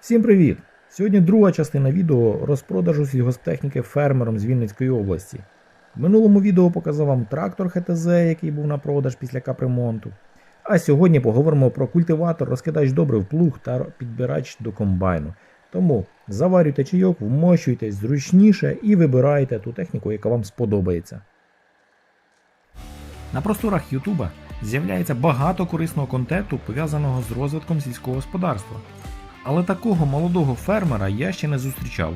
Всім привіт! Сьогодні друга частина відео розпродажу сільгосптехніки фермером з Вінницької області. В минулому відео показав вам трактор ХТЗ, який був на продаж після капремонту. А сьогодні поговоримо про культиватор, розкидач добрив плуг та підбирач до комбайну. Тому заварюйте чайок, вмощуйтесь зручніше і вибирайте ту техніку, яка вам сподобається. На просторах Ютуба з'являється багато корисного контенту, пов'язаного з розвитком сільського господарства. Але такого молодого фермера я ще не зустрічав.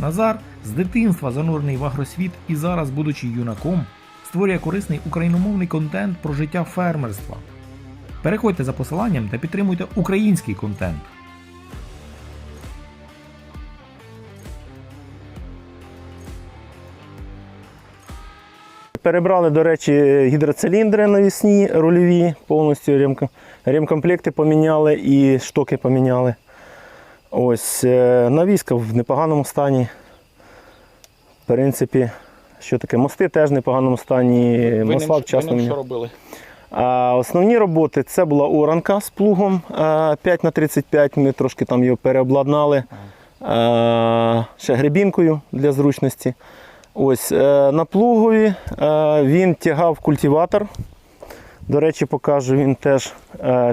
Назар з дитинства занурений в агросвіт і зараз, будучи юнаком, створює корисний україномовний контент про життя фермерства. Переходьте за посиланням та підтримуйте український контент. Перебрали, до речі, гідроциліндри навісні рульові, повністю ремко- ремкомплекти поміняли і штоки поміняли. Ось е, навіска в непоганому стані. В принципі, що таке? Мости теж в непоганому стані, масла вчасно ви що робили? А основні роботи це була оранка з плугом е, 5х35. Ми трошки там його переобладнали. Е, Ще гребінкою для зручності. Ось е, на плугові е, він тягав культиватор. До речі, покажу він теж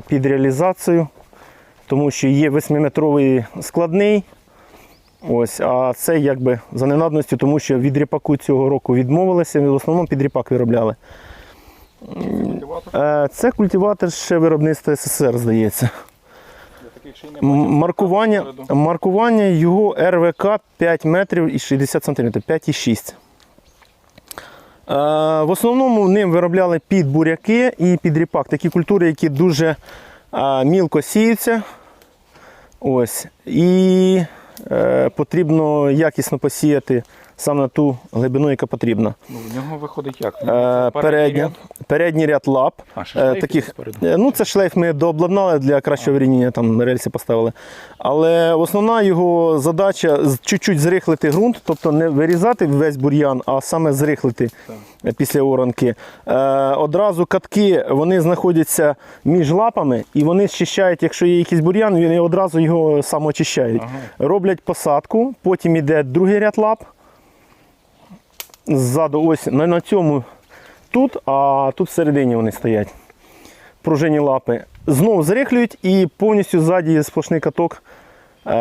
під реалізацію, тому що є 8-метровий складний. Ось, а це якби за ненадністю, тому що від ріпаку цього року відмовилися, в основному під ріпак виробляли. Е, Це культиватор ще виробництва СССР, здається. Маркування, маркування його РВК 5 метрів і 60 см, 5,6. Е, В основному ним виробляли під буряки і під ріпак. Такі культури, які дуже е, мілко сіються. Ось. І е, потрібно якісно посіяти саме на ту глибину, яка потрібна. Ну, в нього виходить як? Е, Передній ряд? передній ряд лап. А, ще Е, таких? Е, Ну, це шлейф ми дообладнали для кращого вирівняння, там рельси поставили. Але основна його задача чуть-чуть зрихлити ґрунт, тобто не вирізати весь бур'ян, а саме зрихлити е, після оранки. Е, одразу катки вони знаходяться між лапами і вони щищають, якщо є якийсь бур'ян, вони одразу його самоочищають. Ага. Роблять посадку, потім йде другий ряд лап. Ззаду ось на, на цьому тут, а тут всередині вони стоять. Пружинні лапи. Знову зрихлюють і повністю ззаді сплошний каток. Е-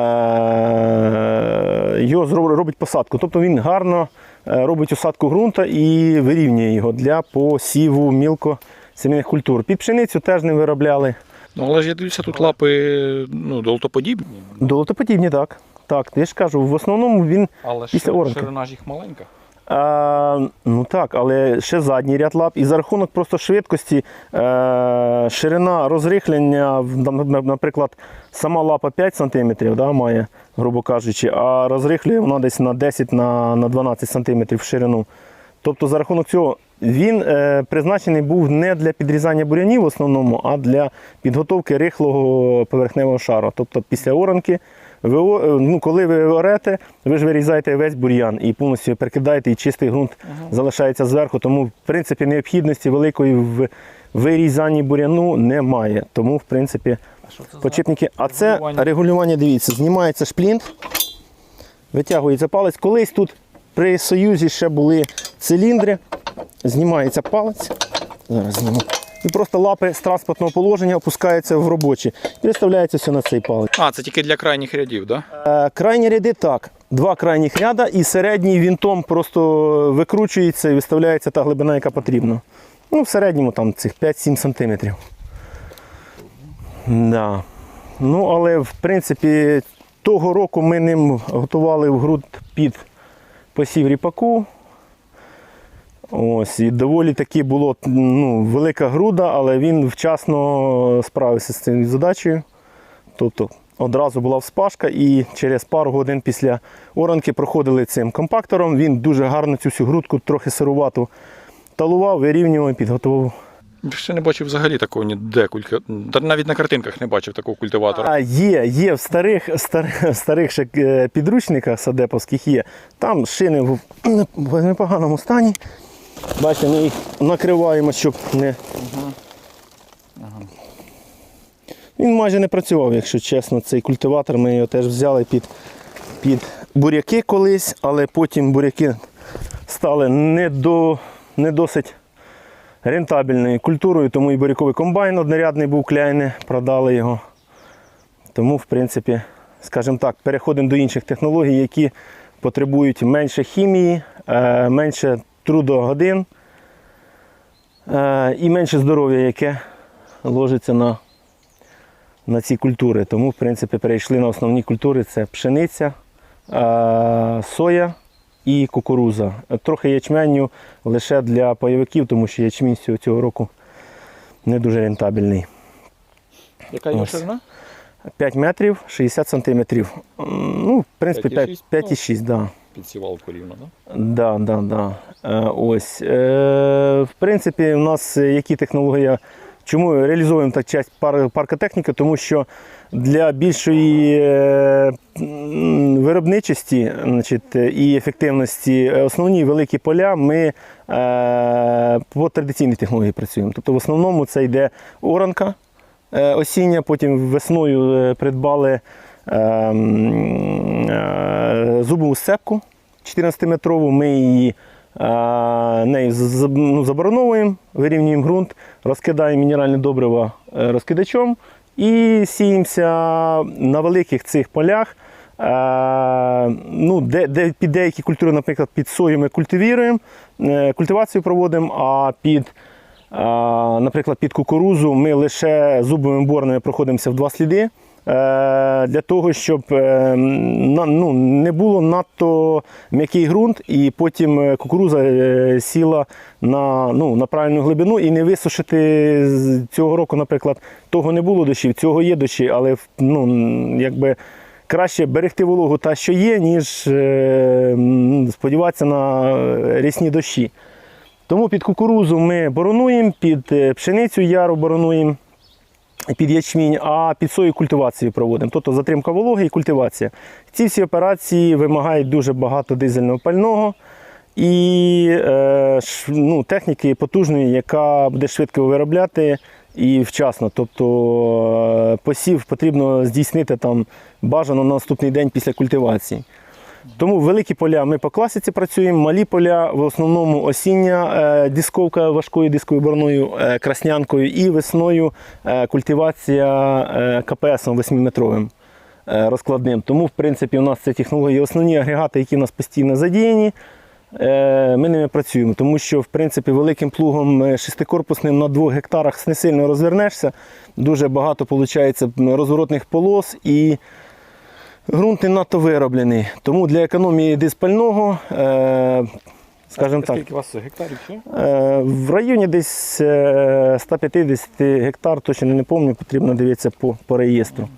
його робить посадку. Тобто він гарно е, робить усадку ґрунта і вирівнює його для посіву мілко сімейних культур. Під пшеницю теж не виробляли. Ну, але ж я дивлюся, тут лапи ну, долотоподібні. Долотоподібні, так. Так, я ж кажу, в основному він Але Після ширина ж їх маленька. А, ну так, але ще задній ряд лап. І за рахунок просто швидкості, е, ширина розрихлення, наприклад, сама лапа 5 см да, має, грубо кажучи, а розрихлює вона десь на 10 на, на 12 см в ширину. Тобто за рахунок цього він е, призначений був не для підрізання бурянів в основному, а для підготовки рихлого поверхневого шару. Тобто після оранки, ви, е, ну, коли ви орете, ви ж вирізаєте весь бур'ян і повністю перекидаєте, і чистий ґрунт залишається зверху. Тому, в принципі, необхідності великої в вирізанні буряну немає. Тому, в принципі, А Почепники. А це Регулювання. регулювання, дивіться, знімається шплінт, витягується палець. Колись тут при Союзі ще були циліндри, знімається палець. Зараз зніму. І просто лапи з транспортного положення опускаються в робочі і виставляється все на цей палець. А, це тільки для крайніх рядів, так? Да? Е, крайні ряди так. Два крайніх ряда і середній вінтом просто викручується і виставляється та глибина, яка потрібна. Ну, в середньому там цих 5-7 сантиметрів. Да. Ну, але в принципі того року ми ним готували в ґрунт під посів ріпаку. Ось, і доволі таки було ну, велика груда, але він вчасно справився з цією задачею. Тобто одразу була вспашка і через пару годин після оранки проходили цим компактором. Він дуже гарно цю всю грудку, трохи сирувату талував, вирівнював і підготував. Ще не бачив взагалі такого ніде кулька. Навіть на картинках не бачив такого культиватора. А є, є в старих, старих, старих ще е, підручниках садеповських є. Там шини в, в непоганому стані. Бачите, ми їх накриваємо, щоб не. Він майже не працював, якщо чесно. Цей культиватор ми його теж взяли під, під буряки колись, але потім буряки стали не, до, не досить рентабельною культурою, тому і буряковий комбайн однорядний був кляйне, продали його. Тому, в принципі, скажімо так, переходимо до інших технологій, які потребують менше хімії, е, менше трудогодин е, і менше здоров'я, яке ложиться на, на ці культури. Тому, в принципі, перейшли на основні культури: це пшениця, е, соя і кукуруза. Трохи ячменю лише для пайовиків, тому що ячмінь цього, цього року не дуже рентабельний. Яка його ширина? 5 метрів 60 сантиметрів. Ну, в принципі, 5,6, 5,6, так. Да. Під сівалку рівно, да? Да, да, да. Е, ось. Е, в принципі, у нас які технології, чому реалізуємо так часть пар, паркотехніки, тому що для більшої е, виробничості значить, і ефективності основні великі поля ми по традиційній технології працюємо. Тобто в основному це йде оранка осіння, потім весною придбали зубову сцепку 14-метрову. Ми її е, нею ну, забороновуємо, вирівнюємо ґрунт, розкидаємо мінеральне добриво е, розкидачом і сіємося на великих цих полях. Е, ну, де, де під деякі культури, наприклад, під сою ми культивіруємо, е, культивацію проводимо, а під Наприклад, під кукурузу ми лише зубовими борнами проходимося в два сліди е, для того, щоб е, ну, не було надто м'який ґрунт, і потім е, кукуруза е, сіла на, ну, на правильну глибину і не висушити цього року, наприклад, того не було дощів, цього є дощі, але ну, якби. Краще берегти вологу та, що є, ніж е, сподіватися на е, рясні дощі. Тому під кукурузу ми боронуємо, під е, пшеницю яру боронуємо, під ячмінь, а під сою культивацію проводимо. Тобто затримка вологи і культивація. Ці всі операції вимагають дуже багато дизельного пального і е, ну, техніки потужної, яка буде швидко виробляти і вчасно. Тобто е, посів потрібно здійснити там бажано на наступний день після культивації. Тому великі поля ми по класиці працюємо, малі поля в основному осіння е, дисковка важкою дисковою борною, е, краснянкою і весною е, культивація КПСом 8-метровим е, розкладним. Тому, в принципі, у нас це технології, основні агрегати, які в нас постійно задіяні. Ми ними працюємо, тому що в принципі великим плугом шестикорпусним на двох гектарах не сильно розвернешся. Дуже багато виходить розворотних полос і ґрунт не надто вироблений. Тому для економії диспального, е, скажімо так, Скільки у вас гектарів? Е, в районі десь е, 150 гектар, точно не пам'ятаю, потрібно дивитися по, по реєстру.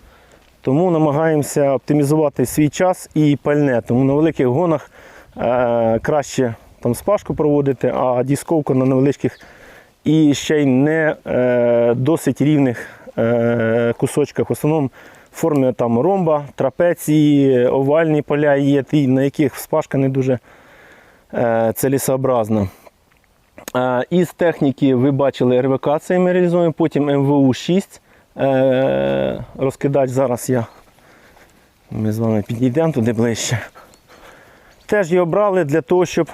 Тому намагаємося оптимізувати свій час і пальне. Тому на великих гонах е, краще там спашку проводити, а дісковку на невеличких і ще й не е, досить рівних е, кусочках. В основному в формі там ромба, трапеції, овальні поля є, на яких спашка не дуже е, цілесообразна. Е, Із техніки ви бачили РВК, це ми реалізуємо, потім МВУ-6. Е, Розкидач зараз я. Ми з вами підійдемо туди ближче. Теж його брали для того, щоб.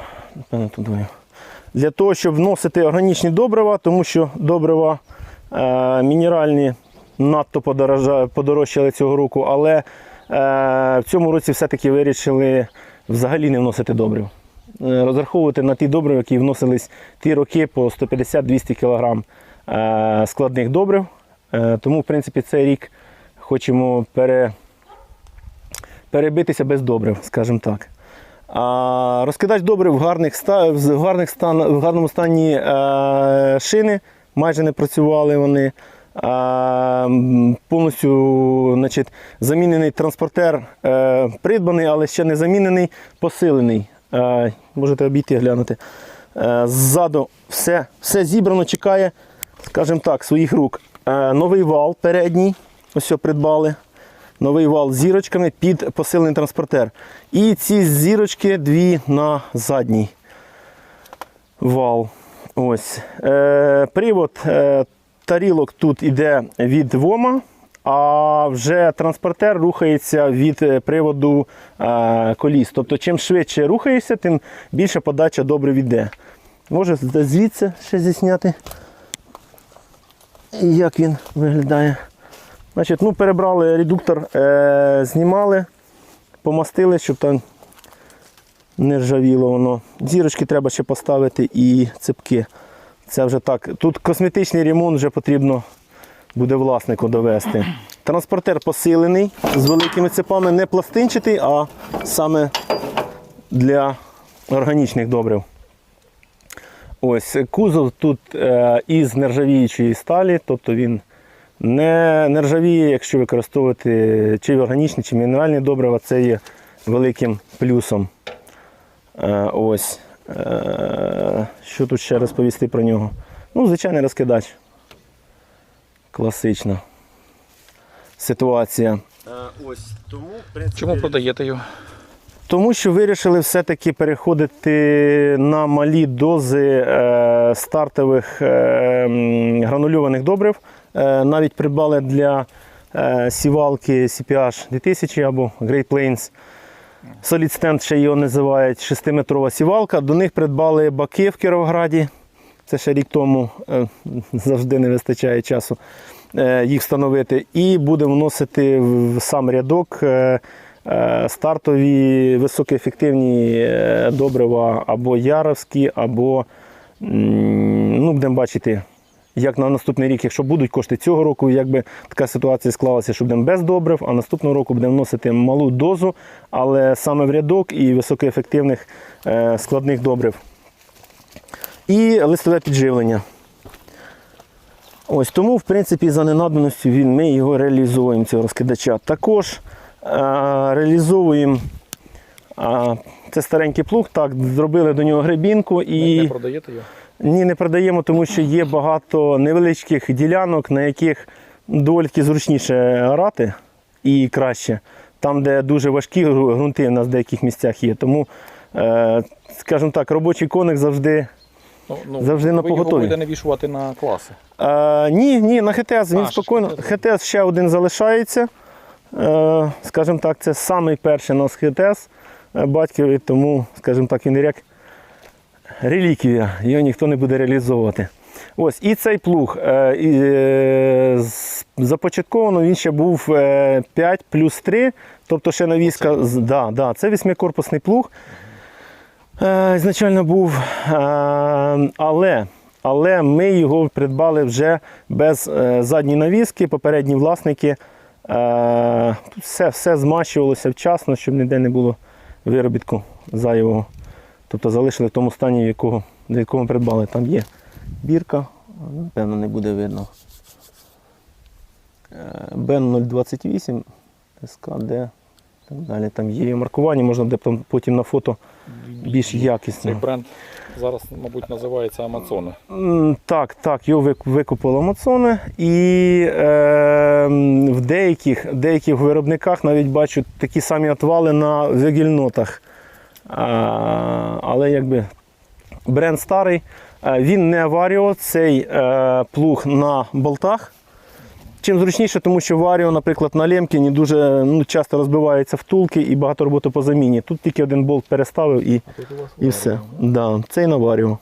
Для того, щоб вносити органічні добрива, тому що добрива е, мінеральні надто подорожчали цього року, але е, в цьому році все-таки вирішили взагалі не вносити добрив. Е, Розраховувати на ті добрива, які вносились ті роки по 150-200 кг е, складних добрив. Е, Тому, в принципі, цей рік хочемо пере, перебитися без добрив, скажімо так. А розкидач добрив в гарних, в гарних стан, в гарному стані шини, майже не працювали вони. Повністю значить, замінений транспортер е, придбаний, але ще не замінений, посилений. Е, можете обійти глянути. Е, ззаду все, все зібрано, чекає, скажімо так, своїх рук. Новий вал передній, ось придбали. Новий вал з зірочками під посилений транспортер. І ці зірочки дві на задній вал. Ось. Привод тарілок тут іде від ВОМа, а вже транспортер рухається від е, приводу е, коліс. Тобто, чим швидше рухаєшся, тим більше подача добре йде. Може звідси ще зісняти, І як він виглядає. Значить, ну, перебрали редуктор, е, знімали, помастили, щоб там не ржавіло воно. Зірочки треба ще поставити і цепки. Це вже так. Тут косметичний ремонт вже потрібно буде власнику довести. Транспортер посилений з великими цепами, не пластинчатий, а саме для органічних добрив. Ось кузов тут е, із нержавіючої сталі, тобто він не нержавіє, якщо використовувати чи органічні, чи мінеральні добрива, це є великим плюсом. Е, ось. Е, що тут ще розповісти про нього? Ну, звичайний розкидач. Класична ситуація. ось тому, в принципі, Чому продаєте його? тому що вирішили все-таки переходити на малі дози е, стартових е, гранульованих добрив. Е, навіть придбали для е, сівалки CPH 2000 або Great Plains. Solid Stand ще його називають 6-метрова сівалка. До них придбали баки в Кіровограді. Це ще рік тому е, завжди не вистачає часу е, їх встановити. І будемо вносити в сам рядок е, стартові високоефективні добрива або яровські, або ну, будемо бачити. Як на наступний рік, якщо будуть кошти цього року, якби така ситуація склалася, що будемо без добрив, а наступного року будемо вносити малу дозу, але саме в рядок і високоефективних е, складних добрив. І листове підживлення. Ось тому, в принципі, за ненадобністю він, ми його реалізовуємо, цього розкидача. Також е, реалізовуємо е, це старенький плуг, так, зробили до нього гребінку і. Не продаєте його? Ні, не продаємо, тому що є багато невеличких ділянок, на яких доволі таки зручніше орати і краще. Там, де дуже важкі гру- ґрунти, у нас в деяких місцях є. Тому, е, скажімо так, робочий коник завжди. Ну, ну, Завжди на ви його поготові. будете навішувати на класи. Е, ні, ні, на ХТС він А, спокійно. ХТС. Ще один залишається. Е, скажімо так, це самий перший у нас ХТС е, батькові, тому, скажімо так, він як реліквія, його ніхто не буде реалізовувати. Ось, і цей плуг е, е, започатковано він ще був е, 5 плюс 3, тобто ще навіска. Да, да, це вісьмикорпусний плуг. Е, Ізначально був, е, але, але ми його придбали вже без е, задньої навіски, попередні власники. Е, все, все змащувалося вчасно, щоб ніде не було виробітку зайвого. Тобто залишили в тому стані, в якого, до якого ми придбали. Там є бірка, напевно, не буде видно. Е, Бен 028, СКД. Так далі. Там є маркування, можна буде потім- на фото більш Цей бренд зараз, мабуть, називається Амазони. Так, так, його вик- викупили Амазони. І е, в деяких, деяких виробниках навіть бачу такі самі отвали на вигільнотах. А, але якби бренд старий, Е, він не Варіо, цей е, плуг на болтах. Чим зручніше, тому що Варіо, наприклад, на Лемкіні дуже ну, часто розбиваються втулки і багато роботи по заміні. Тут тільки один болт переставив і і все. Да, це і на Варіо.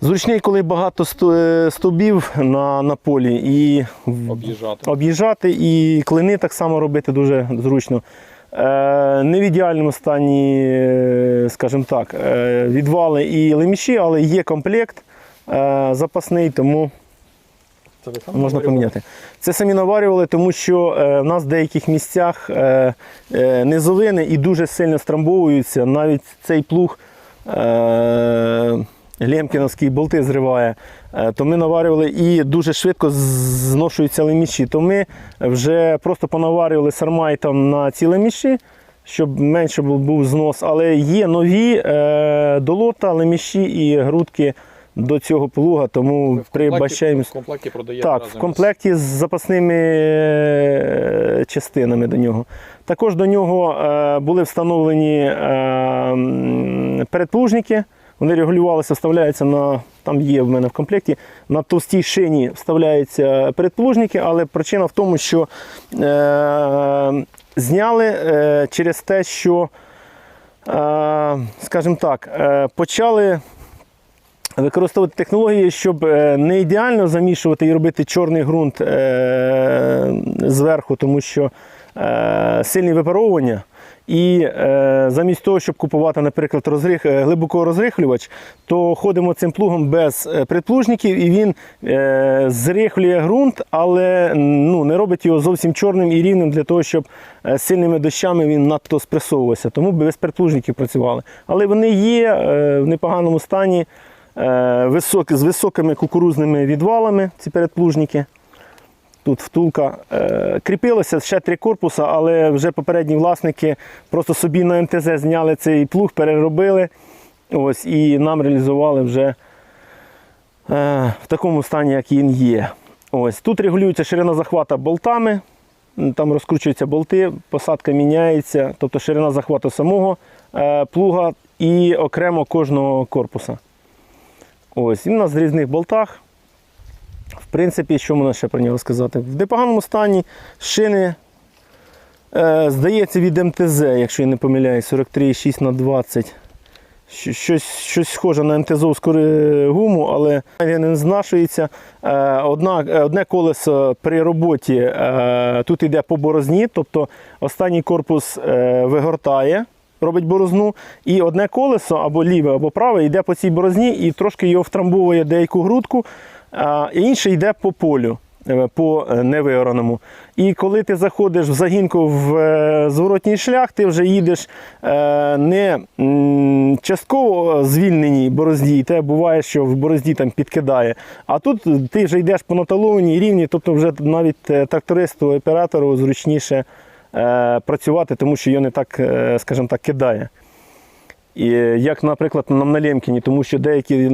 Зручний, коли багато сто- е, стовбів на, на полі і Об'їжджати. об'їжджати, і клини так само робити дуже зручно. Е, не в ідеальному стані, е, скажімо так, е, відвали і леміші, але є комплект запасний, тому Це ви можна наварювали? поміняти. Це самі наварювали, тому що в нас в деяких місцях низовини і дуже сильно страмбовуються. Навіть цей плуг Лемкіновський болти зриває. Е, то ми наварювали і дуже швидко зношуються леміші. То ми вже просто понаварювали сармайтом на ці леміші, щоб менше був, знос. Але є нові е, долота, леміші і грудки до цього плуга, тому в при комплекті- Бащаємі В комплекті продаєте так, в комплекті з запасними е, частинами до нього. Також до нього е, були встановлені передплужники Вони регулювалися, вставляються на там є в мене в комплекті. На товстій шині вставляються передплужники, але причина в тому, що е, зняли е, через те, що, е, скажімо так, е, почали використовувати технології, щоб е, не ідеально замішувати і робити чорний ґрунт е, зверху, тому що е, сильні випаровування. І е, замість того, щоб купувати, наприклад, розрих, е, глибоко розрихлювач, то ходимо цим плугом без е, предплужників, і він е, зрихлює ґрунт, але ну, не робить його зовсім чорним і рівним для того, щоб е, сильними дощами він надто спресовувався. Тому без предплужників працювали. Але вони є е, в непоганому стані е, з високими кукурузними відвалами, ці передплужники. Тут втулка е, кріпилося ще три корпуса, але вже попередні власники просто собі на МТЗ зняли цей плуг, переробили ось, і нам реалізували вже е, в такому стані, як він є. Ось. Тут регулюється ширина захвата болтами, там розкручуються болти, посадка міняється, тобто ширина захвату самого е, плуга і окремо кожного корпуса. Ось, він у нас в різних болтах. В принципі, що можна ще про нього сказати? В непоганому стані шини, е, здається, від МТЗ, якщо я не помиляюсь, 43,6 на 20. Щось, щось схоже на МТЗовську ре- гуму, але він не знашується. Е, Одна, е, одне колесо при роботі е, тут йде по борозні, тобто останній корпус е, вигортає, робить борозну, і одне колесо або ліве, або праве йде по цій борозні і трошки його втрамбовує деяку грудку, а інше йде по полю. е, По е, невиораному. І коли ти заходиш в загінку в е, зворотній шлях, ти вже їдеш не частково звільненій борозді, і те буває, що в борозді там підкидає. А тут ти вже йдеш по наталованій рівні, тобто вже навіть трактористу, оператору зручніше працювати, тому що його не так, скажімо так, кидає. І, як, наприклад, на на Лємкіні, тому що деякі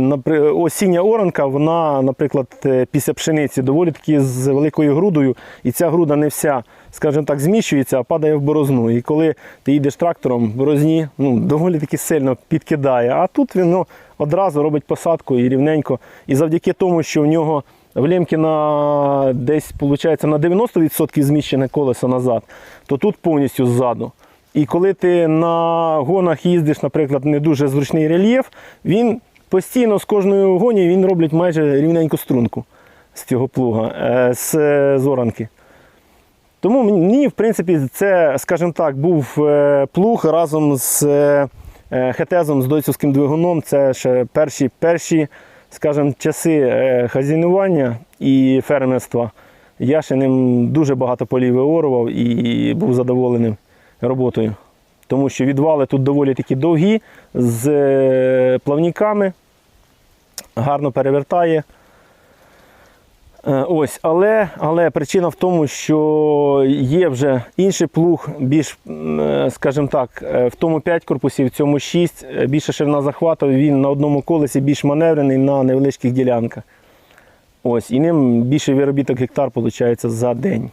осіння оранка, вона, наприклад, е, після пшениці доволі таки з великою грудою, і ця груда не вся, скажімо так, зміщується, а падає в борозну. І коли ти їдеш трактором, борозні ну, доволі таки сильно підкидає. А тут він ну, одразу робить посадку і рівненько. І завдяки тому, що в нього в Лємкіна десь виходить, на 90% зміщене колесо назад, то тут повністю ззаду. І коли ти на гонах їздиш, наприклад, не дуже зручний рельєф, він постійно з кожною гоні він робить майже рівненьку струнку з цього плуга, е, з е, зоранки. Тому мені, в принципі, це, скажімо так, був е, плуг разом з хетезом, з дойцівським двигуном. Це ще перші, перші скажімо, часи хазяйнування і фермерства. Я ще ним дуже багато полів виорував і був задоволеним роботою. Тому що відвали тут доволі такі довгі, з е, плавниками, гарно перевертає. Е, Ось, але, але причина в тому, що є вже інший плуг, більш, е, скажімо так, в тому 5 корпусів, в цьому 6, е, більша ширина захвату, він на одному колесі більш маневрений на невеличких ділянках. Ось, і ним більший виробіток гектар виходить за день.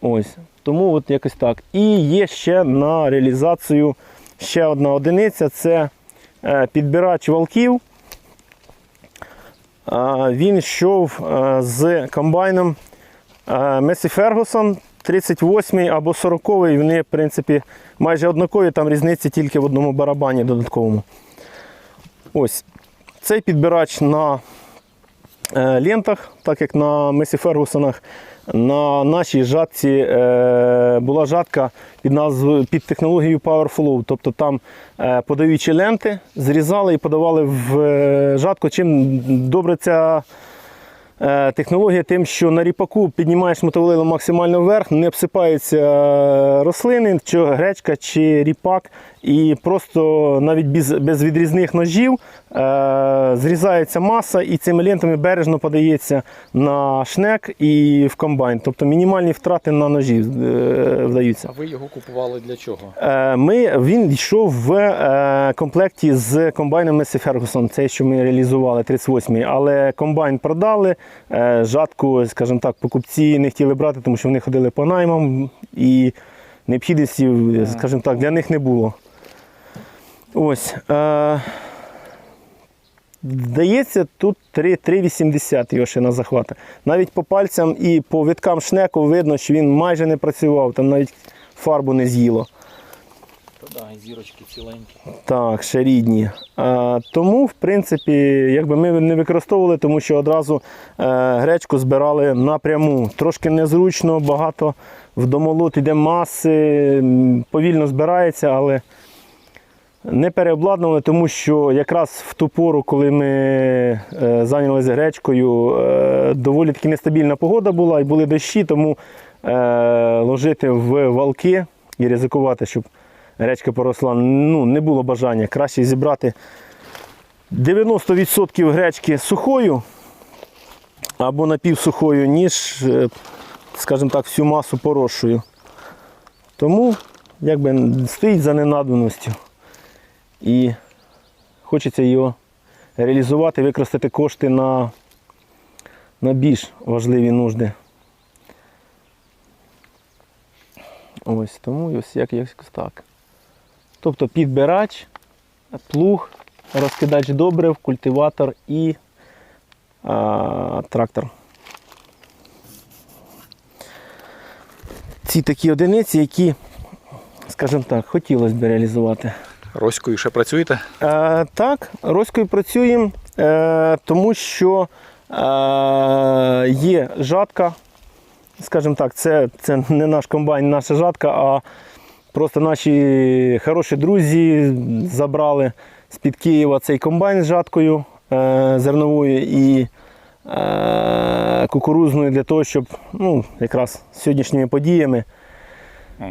Ось. Тому от якось так. І є ще на реалізацію ще одна одиниця це е, підбирач валків. Він йшов е, з комбайном Месі Фергусон 38 або 40 Вони, в принципі, майже однакові, там різниця тільки в одному барабані додатковому. Ось. Цей підбирач на лентах, так як на Месі Фергусонах. На нашій жатці е, була жатка під назвою під технологією PowerFlow. Тобто там е, подаючі ленти зрізали і подавали в е, жатку. Чим добре ця е, технологія, тим, що на ріпаку піднімаєш мотовилило максимально вверх, не обсипаються е, рослини, чи гречка чи ріпак, і просто навіть без, без відрізних ножів е, зрізається маса і цими лентами бережно подається на шнек і в комбайн. Тобто мінімальні втрати на ножі е, вдаються. А ви його купували для чого? Е, Ми, він йшов в е, комплекті з комбайном Messy Ferguson, цей, що ми реалізували, 38-й. Але комбайн продали, е, жатку, скажімо так, покупці не хотіли брати, тому що вони ходили по наймам і необхідності, скажімо так, для них не було. Ось. Е, Здається, тут 3,80 його шина захвата. Навіть по пальцям і по виткам шнеку видно, що він майже не працював, там навіть фарбу не з'їло. Та да, зірочки ціленькі. Так, ще рідні. А, тому, в принципі, якби ми не використовували, тому що одразу е, гречку збирали напряму. Трошки незручно, багато в домолот іде маси, повільно збирається, але не переобладнували, тому що якраз в ту пору, коли ми е, зайнялися гречкою, е, доволі таки нестабільна погода була і були дощі, тому е, ложити в валки і ризикувати, щоб гречка поросла, ну, не було бажання. Краще зібрати 90% гречки сухою або напівсухою, ніж, скажімо так, всю масу поросшою. Тому якби стоїть за ненадобністю. І хочеться його реалізувати, використати кошти на, на більш важливі нужди. Ось тому ось як якось так. Тобто підбирач, плуг, розкидач добрив, культиватор і а, трактор. Ці такі одиниці, які, скажімо так, хотілося б реалізувати. Роською ще працюєте? Е, так, Роською працюємо, е, тому що е, є жатка. Скажімо так, це, це не наш комбайн, наша жатка, а просто наші хороші друзі забрали з-під Києва цей комбайн з жаткою е, зерновою і е, кукурузною для того, щоб ну, якраз з сьогоднішніми подіями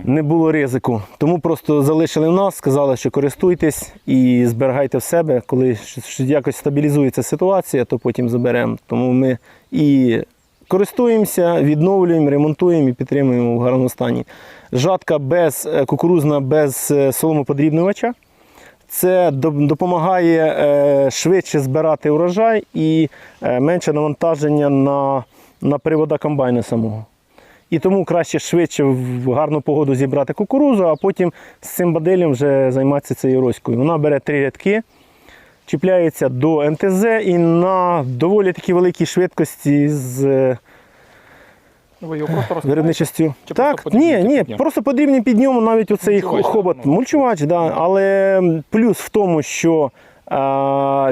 не було ризику. Тому просто залишили в нас, сказали, що користуйтесь і зберігайте в себе. Коли якось стабілізується ситуація, то потім заберемо. Тому ми і користуємося, відновлюємо, ремонтуємо і підтримуємо в гарному стані. Жатка без е, кукурузна без е, соломоподрібнювача. Це допомагає е, швидше збирати урожай і менше навантаження на, на привода комбайна самого. І тому краще швидше в гарну погоду зібрати кукурузу, а потім з цим баделем вже займатися цією роською. Вона бере три рядки, чіпляється до МТЗ і на доволі такі великій швидкості з е, Ви його просто виробничістю. Так, просто ні, ні, під просто подрібні під ньому навіть оцей Мульчувач, хобот. Ну, мульчувач, да. але плюс в тому, що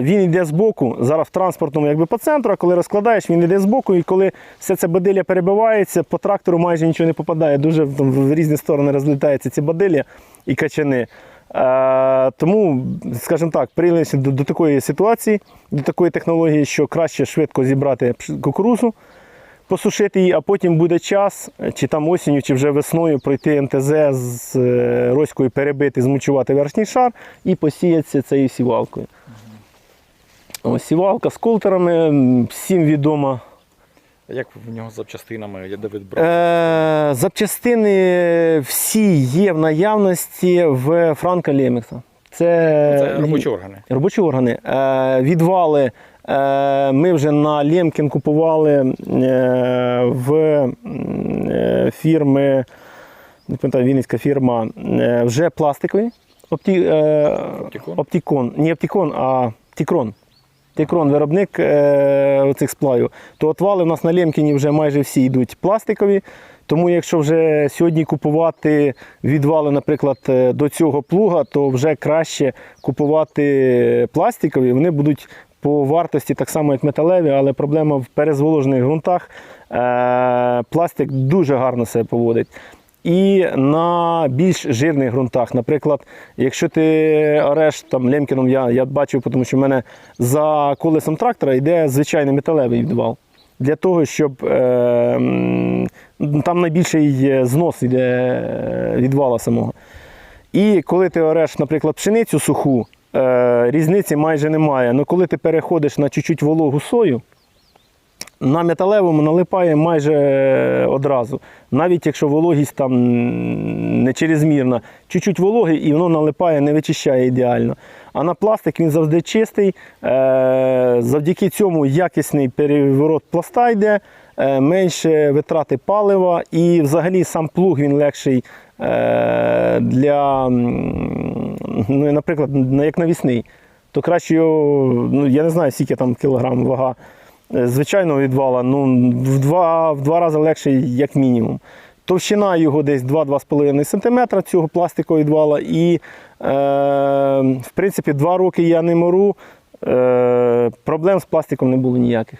він йде збоку, зараз в транспортному якби по центру, а коли розкладаєш, він йде збоку, і коли все це бадилля перебивається, по трактору майже нічого не попадає, дуже там, в різні сторони розлітаються ці бадилля і качани. Е, тому, скажімо так, прийшлися до, до такої ситуації, до такої технології, що краще швидко зібрати кукурузу, посушити її, а потім буде час, чи там осінню, чи вже весною пройти МТЗ з е, роською, перебити, змульчувати верхній шар і посіятися цією сівалкою. Ось сівалка з колтерами, всім відома. Як в нього з запчастинами, я Давид брав? Е, запчастини всі є в наявності в Франка Лемекса. Це, Це робочі органи. робочі органи. Е, відвали е, ми вже на Лємкін купували е, в е, фірми, не пам'ятаю, Вінницька фірма, е, вже пластикові. Опті, е, Оптікон? Оптікон. Не Оптікон, а Тікрон. Тікрон виробник е, цих сплавів. То отвали в нас на Лємкіні вже майже всі йдуть пластикові. Тому якщо вже сьогодні купувати відвали, наприклад, е, до цього плуга, то вже краще купувати пластикові. Вони будуть по вартості так само, як металеві, але проблема в перезволожених ґрунтах. Е, Пластик дуже гарно себе поводить. І на більш жирних ґрунтах. Наприклад, якщо ти ореш там лемкіном, я, я бачив, тому що в мене за колесом трактора йде звичайний металевий відвал. Для того, щоб е, там найбільший знос йде е, відвала самого. І коли ти ореш, наприклад, пшеницю суху, е, різниці майже немає. Але коли ти переходиш на чуть-чуть вологу сою, на металевому налипає майже одразу. Навіть якщо вологість там не черезмірна, чуть-чуть вологи і воно налипає, не вичищає ідеально. А на пластик він завжди чистий. Е, Завдяки цьому якісний переворот пласта йде, е, менше витрати палива і взагалі сам плуг він легший е, для, ну, наприклад, як навісний. то краще його, ну я не знаю, скільки там кілограм вага е, звичайного відвала, ну в два, в два рази легше, як мінімум. Товщина його десь 2-2,5 см цього пластикового відвала. І, е, в принципі, два роки я не мору, е, проблем з пластиком не було ніяких.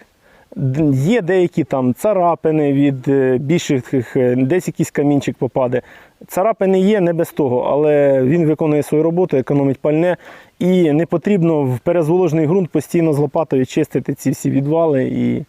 Є деякі там царапини від е, більших, е, десь якийсь камінчик попаде. Царапини є не без того, але він виконує свою роботу, економить пальне, і не потрібно в перезволожений ґрунт постійно з лопатою чистити ці всі відвали і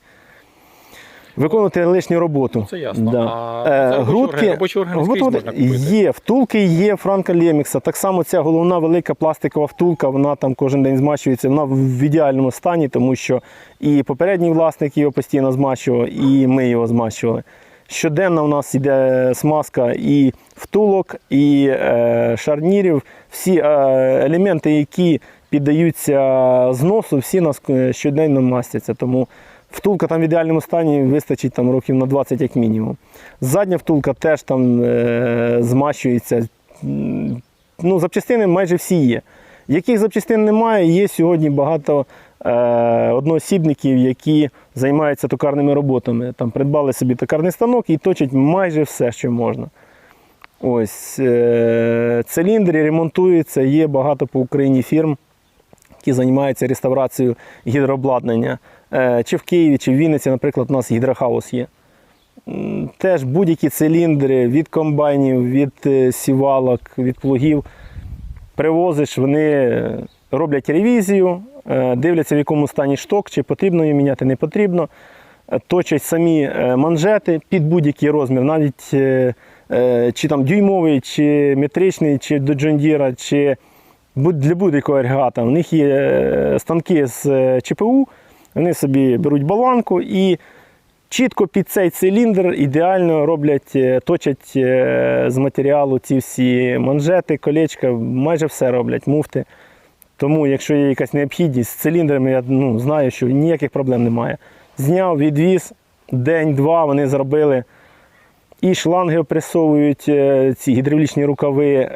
виконувати лишню роботу. Це ясно. Да. А Е, це грудки, робочі органи скрізь грудки можна купити. є, втулки є Франка Лемікса. Так само ця головна велика пластикова втулка, вона там кожен день змащується. Вона в ідеальному стані, тому що і попередній власник його постійно змащував, і ми його змащували. Щоденно у нас йде смазка і втулок, і е, шарнірів. Всі е, елементи, які піддаються зносу, всі нас щоденно мастяться. Тому втулка там в ідеальному стані вистачить там, років на 20 як мінімум. Задня втулка теж там е, змащується. Ну, запчастини майже всі є. Яких запчастин немає, є сьогодні багато е, одноосібників, які займаються токарними роботами. Там придбали собі токарний станок і точать майже все, що можна. Ось е, циліндри ремонтуються, є багато по Україні фірм, які займаються реставрацією гідрообладнання. Е, чи в Києві, чи в Вінниці, наприклад, у нас гідрохаус є. Теж будь-які циліндри від комбайнів, від е, сівалок, від плугів привозиш, вони роблять ревізію, е, дивляться, в якому стані шток, чи потрібно її міняти, не потрібно. Е, Точать самі е, манжети під будь-який розмір, навіть е, е, чи там дюймовий, чи метричний, чи до Джондіра, чи для будь-якого агрегата. У них є е, станки з е, ЧПУ, вони собі беруть баланку і чітко під цей циліндр ідеально роблять, е, точать е, з матеріалу ці всі манжети, колечка, майже все роблять, муфти. Тому, якщо є якась необхідність з циліндрами, я ну, знаю, що ніяких проблем немає. Зняв, відвіз, день-два вони зробили. І шланги опресовують е, ці гідравлічні рукави,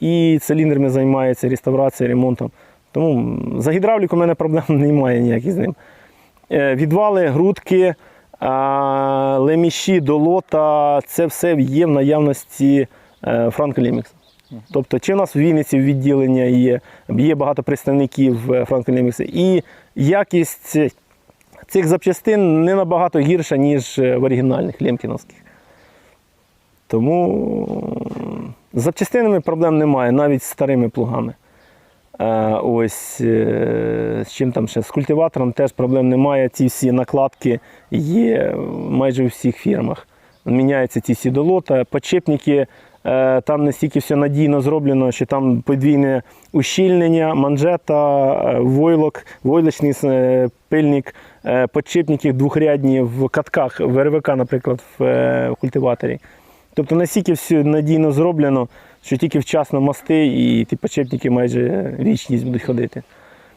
і циліндрами займаються реставрацією, ремонтом. Тому за гідравліку в мене проблем немає ніяких з ним. Е, Відвали, грудки, леміші, долота це все є в наявності Франко Лімікс. Тобто, чи в нас в Вінниці в відділення є, є багато представників Франко Лімікса, і якість цих запчастин не набагато гірша, ніж е, в оригінальних лемкіновських. Тому з запчастинами проблем немає, навіть з старими плугами. Е, Ось е, з чим там ще з культиватором теж проблем немає. Ці всі накладки є майже у всіх фірмах. Міняються ці всі долота, подшипники. е, Там настільки все надійно зроблено, що там подвійне ущільнення, манжета, войлок, войлочний пильник, подшипники двохрядні в катках в РВК, наприклад, в культиваторі. Тобто настільки все надійно зроблено, що тільки вчасно мости і ті почепники майже вічність будуть ходити.